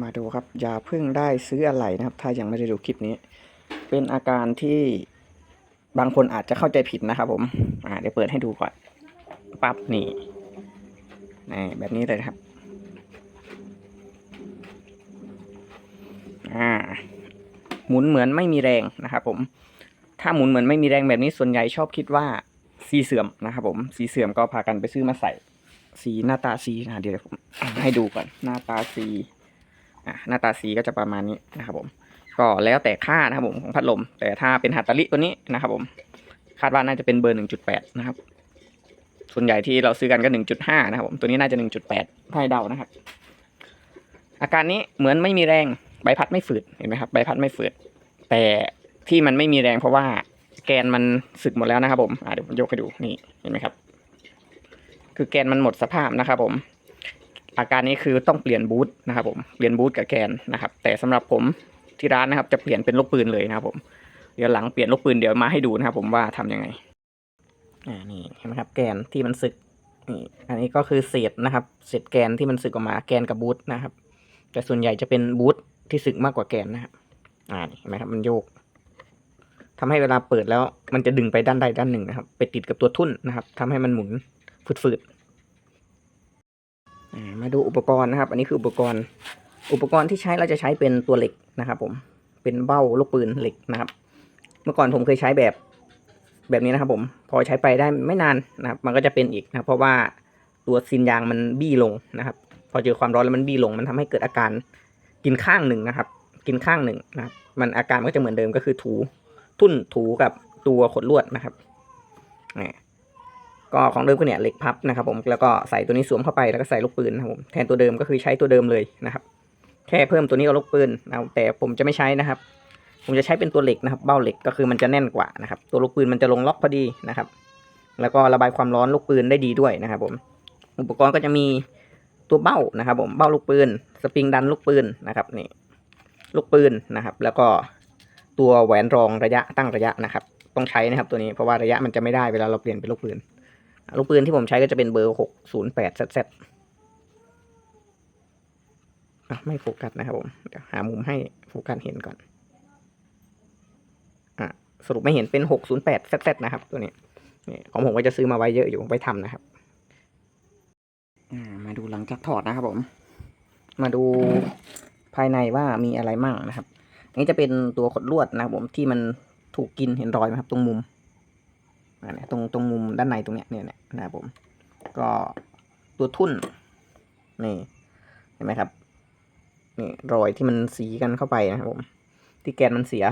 มาดูครับ อย่าเพิ่งได้ซื้ออะไรนะครับ ถ้ายังไม่ได้ดูคลิปนี้ เป็นอาการที่บางคนอาจจะเข้าใจผิดนะครับ ผม อ่าเดี๋ยวเปิดให้ดูก่อนปั๊บนี่นี่แบบนี้เลยครับ อ่า หมุนเหมือนไม่มีแรงนะครับผม ถ้าหมุนเหมือนไม่มีแรงแบบนี้ส่วนใหญ่ชอบคิดว่าสีเสื่อมนะครับผมสีเสื่อมก็พากันไปซื้อมาใส่ สีหน้าตาสีอะเดี๋ยวผมให้ดูก่อน หน้าตาสี หน้าตาสีก็จะประมาณนี้นะครับผมก็แล้วแต่ค่านะครับผมของพัดลม แต่ถ้าเป็นฮัตตาริตัวนี้นะครับผมคาดว่าน่าจะเป็นเบอร์หนึ่งจุดแปดนะครับ ส่วนใหญ่ที่เราซื้อกันก็หนึ่งจุดห้านะครับผมตัวนี้น่าจะหนึ่งจุดแปดให้เดานะครับ อาการนี้เหมือนไม่มีแรงใบพัดไม่ฝืดเห็นไหมครับใบพัดไม่ฝืด แต่ที่มันไม่มีแรงเพราะว่าแกนมันสึกหมดแล้วนะครับผมอ่าเดี๋ยวผมยกให้ดูนี่เห็นไหมครับ คือแกนมันหมดสภาพนะครับผม อาการนี้คือต้องเปลี่ยนบูทนะครับผมเปลี่ยนบูทกับแกนนะครับ แต่สำหรับผมที่ร้านนะครับ จะเปลี่ยนเป็นลูกปืนเลยนะครับ ผมเดี๋ยวหลังเปลี่ยนลูกปืนเดี๋ยวมาให้ดูนะครับ ผมว่าทำยังไงอ่านี่เห็นไหมครับ แกนที่มันสึกนี่อันนี้ก็คือเศษนะครับเศษแกนที่มันสึกออกมาแกนกับบูทนะครับ แต่ส่วนใหญ่จะเป็นบูทที่สึกมากกว่าแกนนะครับอ่านี่เห็นไหมครับมันโยกทำให้เวลาเปิดแล้ว มันจะดึงไปด้านใดด้านหนึ่งนะครับ ไปติดกับตัวทุ่นนะครับทำให้มันหมุนฝืดๆ มาดูอุปกรณ์นะครับ อันนี้คืออุปกรณ์ อุปกรณ์ที่ใช้เราจะใช้เป็นตัวเหล็กนะครับ ผม เป็นเบ้าลูกปืนเหล็กนะครับ เมื่อก่อนผมเคยใช้แบบแบบนี้นะครับ ผม พอใช้ไปได้ไม่นานนะครับ มันก็จะเป็นอีกนะเพราะว่าตัวซินยางมันบี้ลงนะครับ พอเจอความร้อนแล้วมันบี้ลง มันทำให้เกิดอาการกินข้างหนึ่งนะครับ กินข้างหนึ่งนะครับ มันอาการมันก็จะเหมือนเดิมก็คือถูทุ่นถูกับตัวขดลวดนะครับนี่ ก็ของเดิมก็เนี่ยเหล็กพับนะครับผมแล้วก็ใส่ตัวนี้สวมเข้าไปแล้วก็ใส่ลูกปืนนะครับผมแทนตัวเดิมก็คือใช้ตัวเดิมเลยนะครับ แค่เพิ่มตัวนี้กับลูกปืนนะแต่ผมจะไม่ใช้นะครับ ผมจะใช้เป็นตัวเหล็กนะครับ เบ้าเหล็กก็คือมันจะแน่นกว่านะครับ ตัวลูกปืนมันจะลงล็อกพอดีนะครับ แล้วก็ระบายความร้อนลูกปืนได้ดีด้วยนะครับ ผม อุปกรณ์ก็จะมีตัวเบ้านะครับ ผมเบ้าลูกปืน สปริงดันลูกปืนนะครับนี่ลูกปืนนะครับ แล้วก็ตัวแหวนรองระยะตั้งระยะนะครับ ต้องใช้นะครับตัวนี้เพราะว่าระยะมันจะไม่ได้เวลาเราเปลี่ยนเป็นลูกปืน ลูกปืนที่ผมใช้ก็จะเป็นเบอร์หกศูนย์แปด ZZ อะไม่โฟกัสนะครับผมเดี๋ยวหามุมให้โฟกัสเห็นก่อนอะสรุปไม่เห็นเป็นหกศูนย์แปด ZZ นะครับ ตัวนี้นี่ของผมก็จะซื้อมาไว้เยอะอยู่ไว้ทำนะครับอ่ามาดูหลังจากถอดนะครับผม มาดูภายในว่ามีอะไรมั่งนะครับอันนี้จะเป็นตัวขดลวดนะครับผมที่มันถูกกินเห็นรอยไหมครับ ตรงมุม นี่ยตรงตรงมุมด้านในตรงเนี้ยเนี่ยนะครับผม ก็ตัวทุ่นนี่เห็นไหมครับนี่รอยที่มันสีกันเข้าไปนะครับผม ที่แกนมันเสีย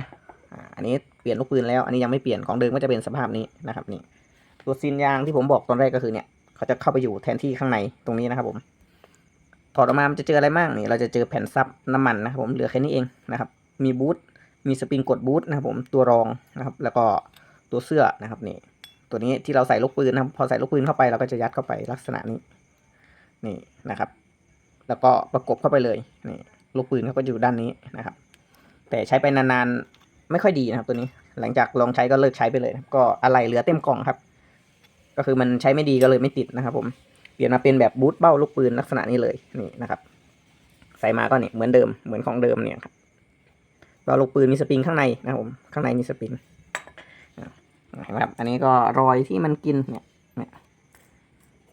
อันนี้เปลี่ยนลูกปืนแล้ว อันนี้ยังไม่เปลี่ยนของเดิมก็จะเป็นสภาพนี้นะครับนี่ตัวซีนยางที่ผมบอกตอนแรกก็คือเนี่ยเขาจะเข้าไปอยู่แทนที่ข้างในตรงนี้นะครับผมถอดออกมามันจะเจออะไรบ้างนี่เราจะเจอแผ่นซับน้ำมันนะครับผมเหลือแค่นี้เองนะครับ มีบูทมีสปริงกดบูทนะครับผมตัวรองนะครับ แล้วก็ตัวเสื้อนะครับนี่ ตัวนี้ที่เราใส่ลูกปืนนะครับ พอใส่ลูกปืนเข้าไปเราก็จะยัดเข้าไปลักษณะนี้ นี่นะครับ แล้วก็ประกบเข้าไปเลย นี่ลูกปืนเขาก็อยู่ด้านนี้นะครับ แต่ใช้ไปนานๆไม่ค่อยดีนะครับ ตัวนี้ หลังจากลองใช้ก็เลิกใช้ไปเลย ก็อะไรเหลือเต็มกล่องครับ ก็คือมันใช้ไม่ดีก็เลยไม่ติดนะครับ ผม เปลี่ยนมาเป็นแบบบูทเบ้าลูกปืนลักษณะนี้เลย นี่นะครับ ใส่มาก็เนี่ยเหมือนเดิม เหมือนของเดิมเนี่ยครับเบ้าลูกปืนมีสปริงข้างในนะครับผม ข้างในมีสปริง เห็นไหมครับอันนี้ก็รอยที่มันกินเนี่ยเนี่ย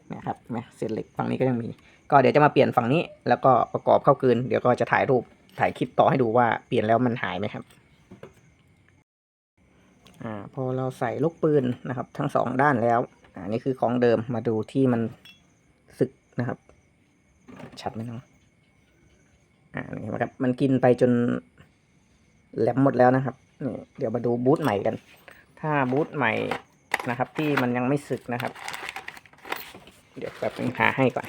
เนี่ยครับเนี่ยเศษเหล็กฝั่งนี้ก็ยังมี ก็เดี๋ยวจะมาเปลี่ยนฝั่งนี้ แล้วก็ประกอบเข้าคืนเดี๋ยวก็จะถ่ายรูปถ่ายคลิปต่อให้ดูว่าเปลี่ยนแล้วมันหายไหมครับอ่าพอเราใส่ลูกปืนนะครับ ทั้งสองด้านแล้วอ่านี่คือของเดิมมาดูที่มันสึกนะครับ ชัดไหมเนาะอ่านี่เห็นไหมครับมันกินไปจนแหลมหมดแล้วนะครับนี่เดี๋ยวมาดูบูทใหม่กัน ถ้าบูทใหม่นะครับ ที่มันยังไม่สึกนะครับ เดี๋ยวแบบนึงหาให้ก่อน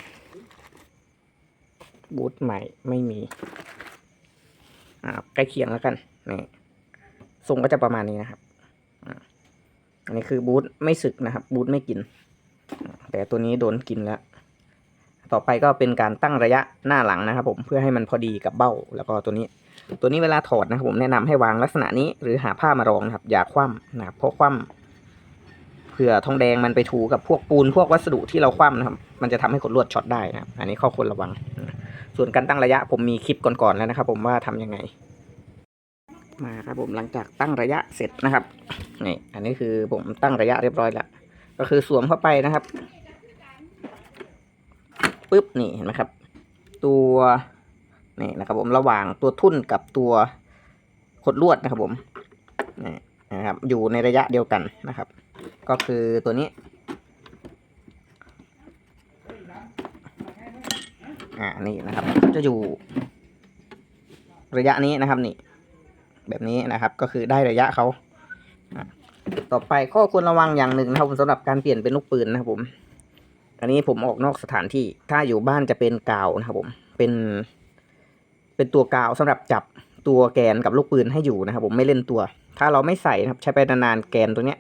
บูทใหม่ไม่มี อ่าใกล้เคียงแล้วกันนี่ทรงก็จะประมาณนี้นะครับอันนี้คือบูทไม่สึกนะครับ บูทไม่กิน แต่ตัวนี้โดนกินแล้ว ต่อไปก็เป็นการตั้งระยะหน้าหลังนะครับ ผมเพื่อให้มันพอดีกับเบ้าแล้วก็ตัวนี้ ตัวนี้เวลาถอดนะครับ ผมแนะนำให้วางลักษณะนี้ หรือหาผ้ามารองนะครับ อย่าคว่ำนะครับเพราะคว่ำเผื่อทองแดงมันไปถูกับพวกปูนพวกวัสดุที่เราคว่ำนะครับ มันจะทำให้ขดลวดช็อตได้นะครับ อันนี้ข้อควรระวัง ส่วนการตั้งระยะผมมีคลิปก่อนๆแล้วนะครับ ผมว่าทำยังไงมาครับผมหลังจากตั้งระยะเสร็จนะครับนี่อันนี้คือผมตั้งระยะเรียบร้อยแล้วก็คือสวมเข้าไปนะครับปุ๊บนี่เห็นไหมครับ ตัว นี่นะครับผมระหว่างตัวทุ่นกับตัวขดลวดนะครับผมนี่นะครับอยู่ในระยะเดียวกันนะครับ ก็คือตัวนี้อ่านี่นะครับ จะอยู่ ระยะนี้นะครับนี่ แบบนี้นะครับก็คือได้ระยะเขาต่อไปข้อควรระวังอย่างหนึ่งนะครับผมสำหรับการเปลี่ยนเป็นลูกปืนนะครับผมอันนี้ผมออกนอกสถานที่ถ้าอยู่บ้านจะเป็นกาวนะครับผมเป็น เป็นตัวกาวสำหรับจับตัวแกนกับลูกปืนให้อยู่นะครับ ผมไม่เล่นตัว ถ้าเราไม่ใส่นะครับใช้ไปนานๆแกนตัวเนี้ย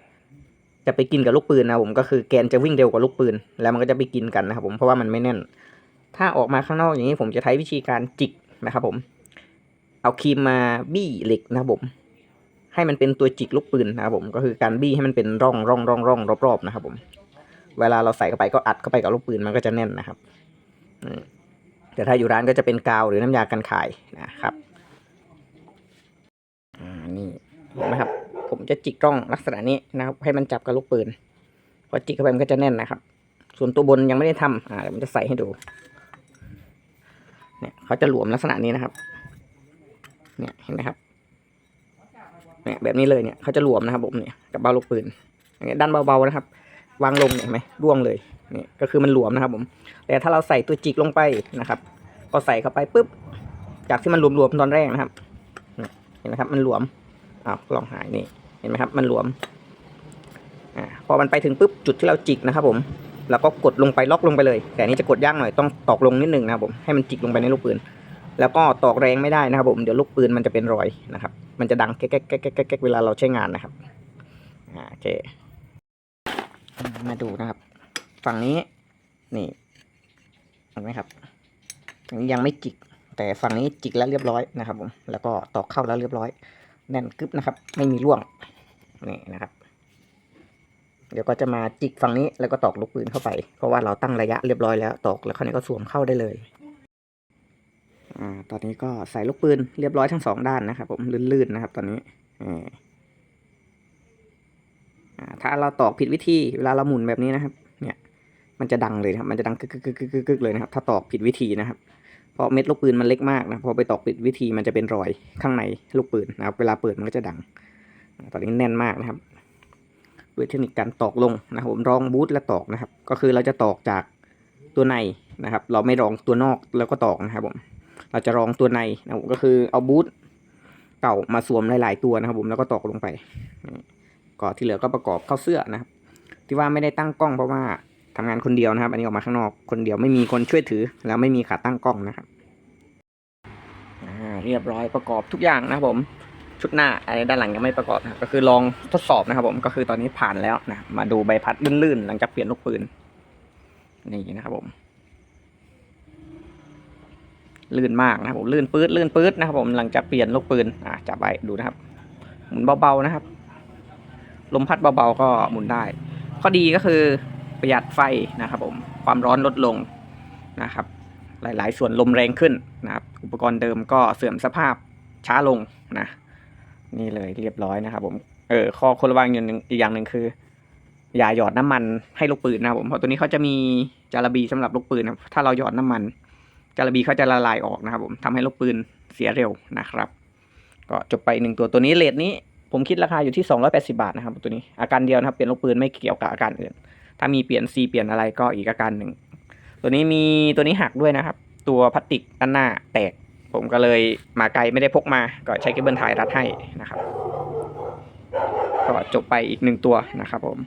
จะไปกินกับลูกปืนนะผมก็คือแกนจะวิ่งเร็วกว่าลูกปืน แล้วมันก็จะไปกินกันนะครับ ผมเพราะว่ามันไม่แน่น ถ้าออกมาข้างนอกอย่างนี้ผมจะใช้วิธีการจิกนะครับ ผม เอาครีมมาบี้เหล็กนะครับผมให้มันเป็นตัวจิกลูกปืนนะครับผมก็คือการบี้ให้มันเป็นร่องร่องร่องร่องรอบๆนะครับผม เวลาเราใส่เข้าไปก็อัดเข้าไปกับลูกปืนมันก็จะแน่นนะครับอืม แต่ถ้าอยู่ร้านก็จะเป็นกาวหรือน้ำยากันขายนะครับอ่านี่เห็นไหมครับ ผมจะจิกร่องลักษณะนี้นะครับ ให้มันจับกับลูกปืนพอจิกเข้าไปมันก็จะแน่นนะครับ ส่วนตัวบนยังไม่ได้ทำอ่าเดี๋ยวผมจะใส่ให้ดู เนี่ยเขาจะหลวมลักษณะนี้นะครับ เนี่ยเห็นไหมครับเนี่ยแบบนี้เลยเนี่ยเขาจะหลวมนะครับผมเนี่ยกับเบ้าลูกปืนอย่างเงี้ยด้านเบาๆนะครับ วางลงเนี่ยเห็นไหมร่วงเลยนี่ก็คือมันหลวมนะครับผม แต่ถ้าเราใส่ตัวจิกลงไปนะครับพอใส่เข้าไปปุ๊บ จากที่มันหลวมๆตอนแรกนะครับเห็นไหมครับ มันหลวมอ้าวลองหายนี่เห็นไหมครับ มันหลวมอ่าพอมันไปถึงปุ๊บจุดที่เราจิกนะครับ ผมแล้วก็กดลงไปล็อกลงไปเลย แต่อันนี้จะกดยากหน่อยต้องตอกลงนิดนึงนะครับผมให้มันจิกลงไปในลูกปืน แล้วก็ตอกแรงไม่ได้นะครับ ผมเดี๋ยวลูกปืนมันจะเป็นรอยนะครับ มันจะดังแก๊กแก๊กแก๊กแก๊กเวลาเราใช้งานนะครับโอเค มาดูนะครับ ฝั่งนี้ นี่เห็นไหมครับยังไม่จิก แต่ฝั่งนี้จิกแล้วเรียบร้อยนะครับผมแล้วก็ตอกเข้าแล้วเรียบร้อย แน่นกึบนะครับ ไม่มีร่วงนี่นะครับ เดี๋ยวก็จะมาจิกฝั่งนี้แล้วก็ตอกลูกปืนเข้าไป เพราะว่าเราตั้งระยะเรียบร้อยแล้วตอกแล้วคราวนี้ก็สวมเข้าได้เลยอ่าตอนนี้ก็ใส่ลูกปืนเรียบร้อยทั้งสองด้านนะครับ ผมลื่นๆนะครับ ตอนนี้อ่าอ่า ถ้าเราตอกผิดวิธีเวลาเราหมุนแบบนี้นะครับ เนี่ย มันจะดังเลยครับมันจะดังกึกกึกกึกกึกเลยนะครับ ถ้าตอกผิดวิธีนะครับ เพราะเม็ดลูกปืนมันเล็กมากนะ พอไปตอกผิดวิธีมันจะเป็นรอยข้างในลูกปืนนะครับ เวลาเปิดมันก็จะดัง ตอนนี้แน่นมากนะครับด้วยเทคนิคการตอกลงนะครับผมรองบูทและตอกนะครับ ก็คือเราจะตอกจากตัวในนะครับ เราไม่รองตัวนอกแล้วก็ตอกนะครับผม เราจะรองตัวในนะครับผมก็คือเอาบูทเก่ามาสวมหลาย ๆ ตัวนะครับผมแล้วก็ตอกลงไป ก็ที่เหลือก็ประกอบเข้าเสื้อนะครับ ที่ว่าไม่ได้ตั้งกล้องเพราะว่าทำงานคนเดียวนะครับ อันนี้ออกมาข้างนอกคนเดียวไม่มีคนช่วยถือ แล้วไม่มีขาตั้งกล้องนะครับเรียบร้อยประกอบทุกอย่างนะครับผมชุดหน้าไอ้ด้านหลังยังไม่ประกอบนะก็คือลองทดสอบนะครับผมก็คือตอนนี้ผ่านแล้วนะมาดูใบพัดลื่นๆ หลังจากเปลี่ยนลูกปืนนี่นะครับผม ลื่นมากนะครับผมลื่นปื๊ดลื่นปื๊ดนะครับผมหลังจากเปลี่ยนลูกปืนอะจับไปดูนะครับหมุนเบาๆนะครับ ลมพัดเบาๆก็หมุนได้ ข้อดีก็คือประหยัดไฟนะครับผมความร้อนลดลงนะครับ หลายๆ ส่วนลมแรงขึ้นนะครับ อุปกรณ์เดิมก็เสื่อมสภาพช้าลงนะ นี่เลยเรียบร้อยนะครับผมเออข้อควรระวังอย่างหนึ่งอีกอย่างหนึ่งคือ อย่าหยอดน้ำมันให้ลูกปืนนะครับผมเพราะตัวนี้เขาจะมีจารบีสำหรับลูกปืนนะถ้าเราหยอดน้ำมัน จารบีเขาจะละลายออกนะครับผมทำให้ลูกปืนเสียเร็วนะครับ ก็จบไปหนึ่งตัวตัวนี้เลทนี้ ผมคิดราคาอยู่ที่ 280 บาทนะครับตัวนี้อาการเดียวนะครับเปลี่ยนลูกปืนไม่เกี่ยวกับอาการอื่น ถ้ามีเปลี่ยนซีเปลี่ยนอะไรก็อีกอาการหนึ่งตัวนี้มีตัวนี้หักด้วยนะครับ ตัวพลาสติกด้านหน้าแตก ผมก็เลยมาไกลไม่ได้พกมา ก็ใช้เคเบิลไทยรัดให้นะครับ ก็จบไปอีกหนึ่งตัวนะครับผม